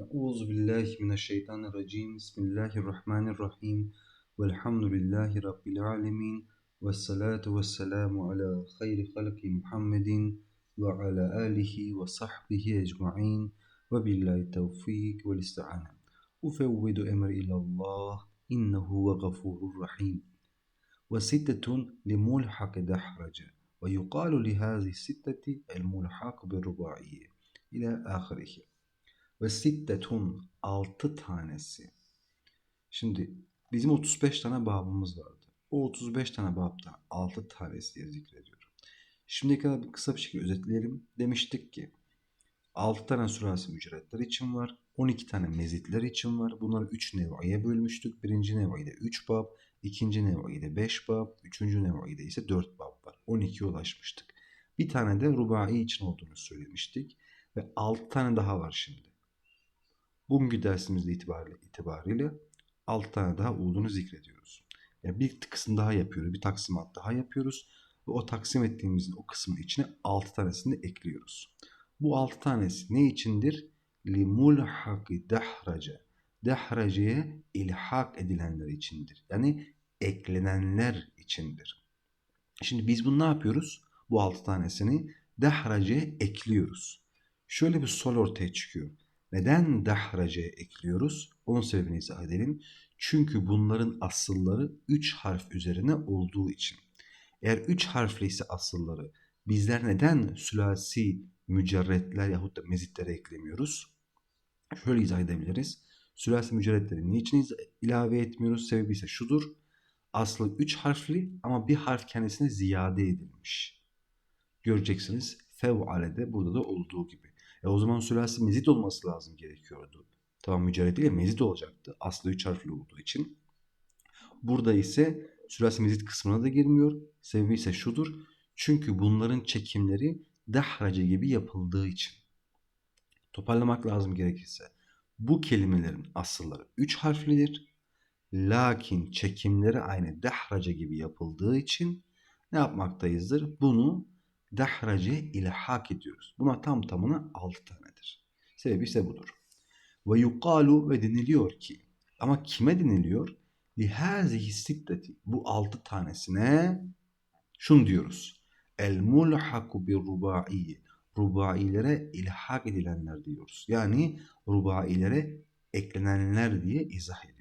أعوذ بالله من الشيطان الرجيم. بسم الله الرحمن الرحيم. والحمد لله رب العالمين. والصلاة والسلام على خير خلق محمد وعلى آله وصحبه أجمعين. وبالله التوفيق والاستعانة. أفوض أمري إلى الله. إنه هو غفور رحيم. وستة لملحق دحرج. ويقال لهذه الستة الملحق بالرباعية. إلى آخره. Ve sittetun altı tanesi. Şimdi bizim 35 tane babımız vardı. O 35 tane babdan 6 tanesi diye zikrediyorum. Şimdiye kadar bir kısa bir şekilde özetleyelim. Demiştik ki 6 tane sürasi mücerretler için var. 12 tane mezitler için var. Bunları 3 nevaiye bölmüştük. Birinci nevaide 3 bab, ikinci nevaide 5 bab, üçüncü nevaide ise 4 bab var. 12'ye ulaşmıştık. Bir tane de rubai için olduğunu söylemiştik. Ve 6 tane daha var şimdi. Bugünkü dersimizde itibariyle, itibariyle 6 tane daha olduğunu zikrediyoruz. Yani bir kısım daha yapıyoruz. Bir taksimat daha yapıyoruz. Ve o taksim ettiğimizin o kısmın içine 6 tanesini ekliyoruz. Bu 6 tanesi ne içindir? Limulhaki dahrace. Dahrace'ye ilhak edilenler içindir. Yani eklenenler içindir. Şimdi biz bunu ne yapıyoruz? Bu 6 tanesini dahrace'ye ekliyoruz. Şöyle bir sol ortaya çıkıyor. Neden dahrace ekliyoruz? Onun sebebini izah edelim. Çünkü bunların asılları 3 harf üzerine olduğu için. Eğer 3 harfli ise asılları bizler neden sülasi mücerretler yahut da mezitlere eklemiyoruz? Şöyle izah edebiliriz. Sülasi mücerretleri niçin ilave etmiyoruz? Sebebi ise şudur. Aslı 3 harfli ama bir harf kendisine ziyade edilmiş. Göreceksiniz fev'alede burada da olduğu gibi. E o zaman sülasi mezit olması lazım gerekiyordu. Tamam mücerred değil mezit olacaktı. Aslı üç harfli olduğu için. Burada ise sülasi mezit kısmına da girmiyor. Sebebi ise şudur. Çünkü bunların çekimleri dahrace gibi yapıldığı için. Toparlamak lazım gerekirse. Bu kelimelerin asılları üç harflidir. Lakin çekimleri aynı dahrace gibi yapıldığı için ne yapmaktayızdır? Bunu dahrace ilhak ediyoruz. Buna tam tamına 6 tanedir. Sebebi ise budur. Ve yukalu ve deniliyor ki ama kime deniliyor? Lihazihi sitteti bu 6 tanesine şunu diyoruz. El mulhaku bir rubaiyi rubailere ilhak edilenler diyoruz. Yani rubailere eklenenler diye izah ediyoruz.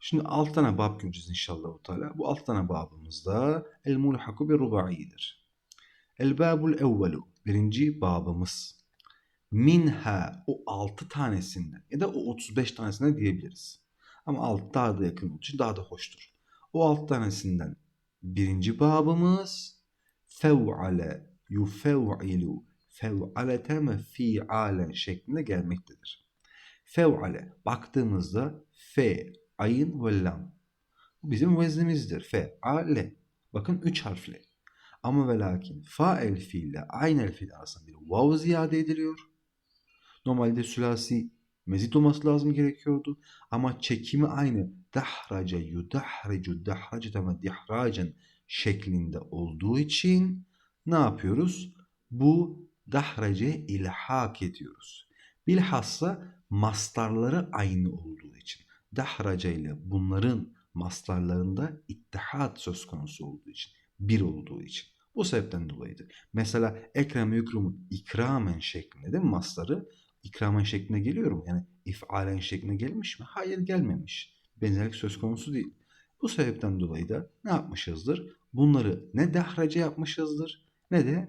Şimdi alt tane bab göreceğiz inşallah. Teala. Bu alt tane babımızda el mulhaku bir rubaidir. El babul evvelu birinci babımız. Minha o altı tanesinden ya da o 35 tanesinden diyebiliriz. Ama alt daha da yakın olduğu için daha da hoştur. O alt tanesinden birinci babımız fev'ale yufev'ilu fev'aleten ve fi'alen şeklinde gelmektedir. Fev'ale baktığımızda fe ayın ve lam. Bu bizim veznimizdir. Fe, a, le. Bakın üç harfli. Ama ve lakin fa el fiille aynı el fiil arasında bir vav ziyade ediliyor. Normalde sülasi mezit olması lazım gerekiyordu. Ama çekimi aynı dahrace yudahricu dahraceten ve dihracen şeklinde olduğu için ne yapıyoruz? Bu dahrace ilhak ediyoruz. Bilhassa mastarları aynı olduğu için. Dahraca ile bunların mastarlarında ittihat söz konusu olduğu için, bir olduğu için. Bu sebepten dolayıdır. Mesela ekrem yükrumun ikramen şeklinde değil mi mastarı? İkramen şeklinde geliyor mu? Yani ifalen şeklinde gelmiş mi? Hayır gelmemiş. Benzerlik söz konusu değil. Bu sebepten dolayı da ne yapmışızdır? Bunları ne dahraca yapmışızdır ne de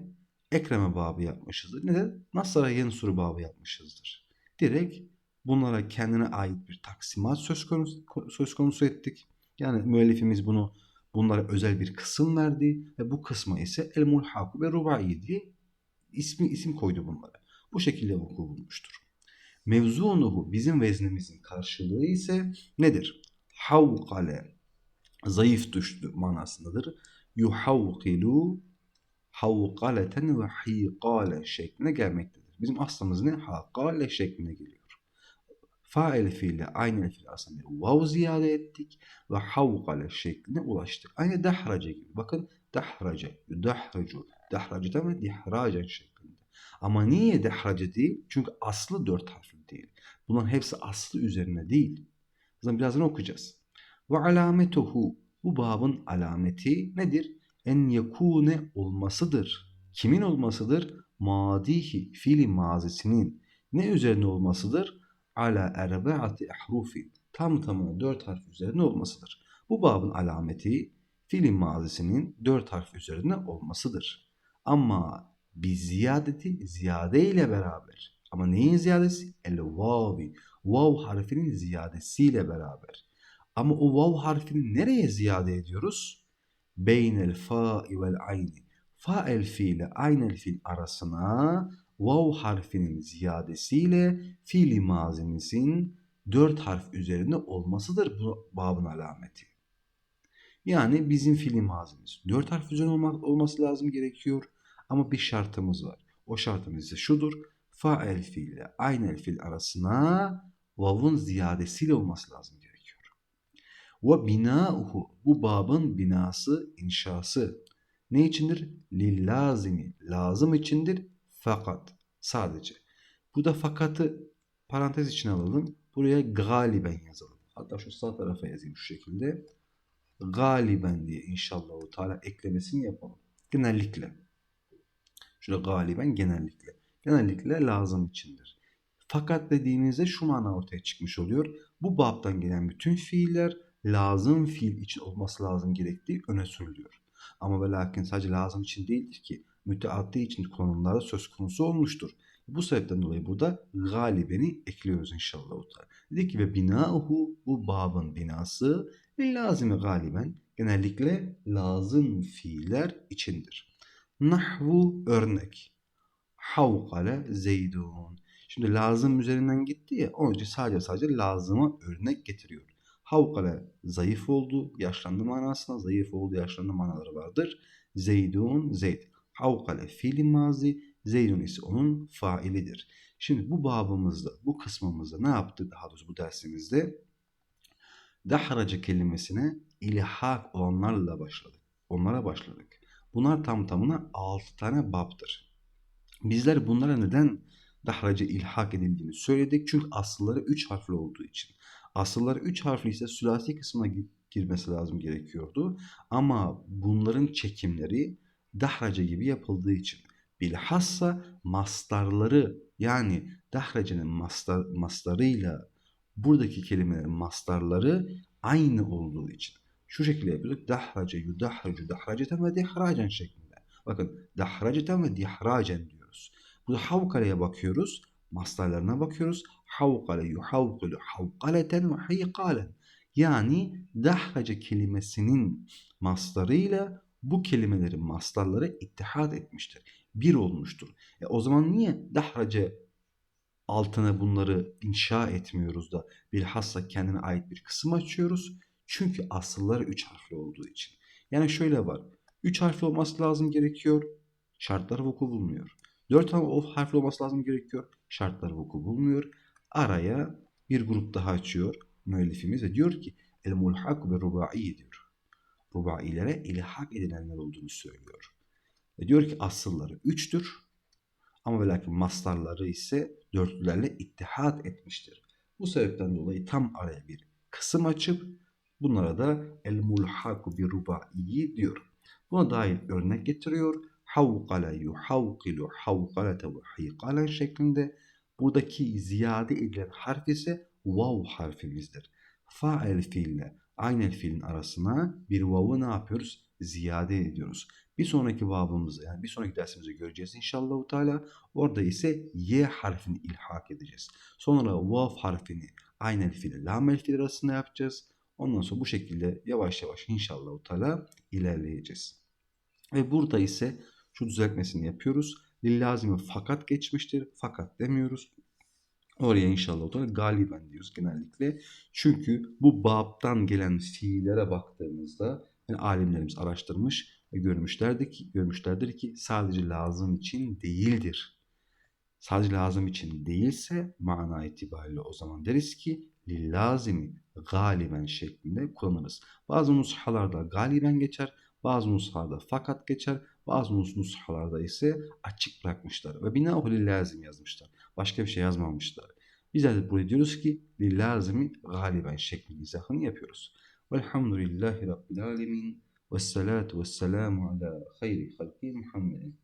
ekreme babı yapmışızdır ne de nasara yensuru babı yapmışızdır. Direkt bunlara kendine ait bir taksimat söz konusu, söz konusu ettik. Yani müellifimiz bunu bunlara özel bir kısım verdi ve bu kısma ise el mulhaku ve rubai diye ismi isim koydu bunlara. Bu şekilde vuku bulmuştur. Mevzunuhu bizim veznimizin karşılığı ise nedir? Havkale zayıf düştü manasındadır. Yuhavkilu havkaleten ve hikale şeklinde gelmektedir. Bizim aslımız ne? Hakale şeklinde geliyor. Fail fiili aynı fiil aslında bir vav ziyade ettik ve havkale şekline ulaştık. Aynı dahraca gibi. Bakın dahraca, yudahraju, dahraceten ve dihracen şeklinde. Ama niye dehrace değil? Çünkü aslı dört harfli değil. Bunların hepsi aslı üzerine değil. O zaman birazdan okuyacağız. Ve alametuhu bu babın alameti nedir? En yekune olmasıdır. Kimin olmasıdır? Madihi fiili mazisinin ne üzerine olmasıdır? Ala erbaati ahrufin tam tamına dört harf üzerine olmasıdır. Bu babın alameti fiilin mazisinin dört harf üzerine olmasıdır. Ama bir ziyadeti ziyade ile beraber. Ama neyin ziyadesi? El vavi. Vav harfinin ziyadesiyle beraber. Ama o vav harfini nereye ziyade ediyoruz? Beynel fa'i vel ayni. Fa'el fiile aynel fiil arasına vav harfinin ziyadesiyle fiili mazimizin dört harf üzerinde olmasıdır bu babın alameti. Yani bizim fiili mazimiz dört harf üzerinde olması lazım gerekiyor. Ama bir şartımız var. O şartımız ise şudur. Fa'el fiil ile aynel fiil arasına vav'un ziyadesiyle olması lazım gerekiyor. Ve binauhu bu babın binası, inşası ne içindir? Lillazimi lazım içindir fakat sadece. Bu da fakatı parantez içine alalım. Buraya galiben yazalım. Hatta şu sağ tarafa yazayım şu şekilde. Galiben diye inşallah o Teala eklemesini yapalım. Genellikle. Şurada galiben genellikle. Genellikle lazım içindir. Fakat dediğimizde şu mana ortaya çıkmış oluyor. Bu babdan gelen bütün fiiller lazım fiil için olması lazım gerektiği öne sürülüyor. Ama ve lakin sadece lazım için değildir ki müteaddi için kullanımlarda söz konusu olmuştur. Bu sebepten dolayı burada galibeni ekliyoruz inşallah. Dedik ki ve binauhu bu babın binası ve lazimi galiben genellikle lazım fiiller içindir. Nahvu örnek. Havkale zeydun. Şimdi lazım üzerinden gitti ya onun için sadece sadece lazıma örnek getiriyor. Havkale zayıf oldu, yaşlandı manasına, zayıf oldu, yaşlandı manaları vardır. Zeydun, zeyd. Havkale fiili mazi, zeydun ise onun failidir. Şimdi bu babımızda, bu kısmımızda ne yaptık daha doğrusu bu dersimizde? Dahraca kelimesine ilhak olanlarla başladık. Onlara başladık. Bunlar tam tamına 6 tane babdır. Bizler bunlara neden dahraca ilhak edildiğini söyledik. Çünkü asılları 3 harfli olduğu için. Asılları 3 harfli ise sülasi kısmına girmesi lazım gerekiyordu. Ama bunların çekimleri dahraca gibi yapıldığı için. Bilhassa mastarları yani dahracenin mastar, mastarıyla buradaki kelimelerin mastarları aynı olduğu için. Şu şekilde yapıyorduk. Dahrace, yudahracu, dahraceten ve dihracen şeklinde. Bakın dahraceten ve dihracen diyoruz. Burada havkaleye bakıyoruz. Mastarlarına bakıyoruz. Havkale, yuhavkulu, havkaleten ve haykalen. Yani dahrace kelimesinin mastarıyla bu kelimelerin mastarları ittihat etmiştir. Bir olmuştur. E o zaman niye dahrace altına bunları inşa etmiyoruz da bilhassa kendine ait bir kısım açıyoruz? Çünkü asılları üç harfli olduğu için. Yani şöyle var. Üç harfli olması lazım gerekiyor. Şartları vuku bulmuyor. Dört harfli olması lazım gerekiyor. Şartları vuku bulmuyor. Araya bir grup daha açıyor müellifimiz ve diyor ki el mulhak ve rubai diyor. Rubailere ilhak edilenler olduğunu söylüyor. Ve diyor ki asılları üçtür. Ama ve lakin mastarları ise dörtlülerle ittihat etmiştir. Bu sebepten dolayı tam araya bir kısım açıp bunlara da el mulhaku bir rubaiyi diyor. Buna dair örnek getiriyor. Havkale yuhavkilu havkalete ve haykalen şeklinde buradaki ziyade edilen harf ise vav harfimizdir. Fa'el fiille aynel fiilin arasına bir vav'ı ne yapıyoruz? Ziyade ediyoruz. Bir sonraki babımızda yani bir sonraki dersimizde göreceğiz inşallah Teala. Orada ise y harfini ilhak edeceğiz. Sonra vav harfini aynel fiil lamel fiil arasında yapacağız. Ondan sonra bu şekilde yavaş yavaş inşallah Teala ilerleyeceğiz. Ve burada ise şu düzeltmesini yapıyoruz. Lillazimi fakat geçmiştir. Fakat demiyoruz. Oraya inşallah o da galiben diyoruz genellikle. Çünkü bu babtan gelen fiillere baktığımızda yani alimlerimiz araştırmış ve görmüşlerdir ki, görmüşlerdir ki sadece lazım için değildir. Sadece lazım için değilse mana itibariyle o zaman deriz ki lillazimi galiben şeklinde kullanırız. Bazı nushalarda galiben geçer, bazı nushalarda fakat geçer, Bazı nus nushalarda ise açık bırakmışlar ve binahu lil lazım yazmışlar. Başka bir şey yazmamışlar. Biz de burada diyoruz ki lil lazimi galiben şeklinde izahını yapıyoruz. Velhamdülillahi Rabbil alemin. Vessalatu vesselamu ala hayri halki Muhammedin.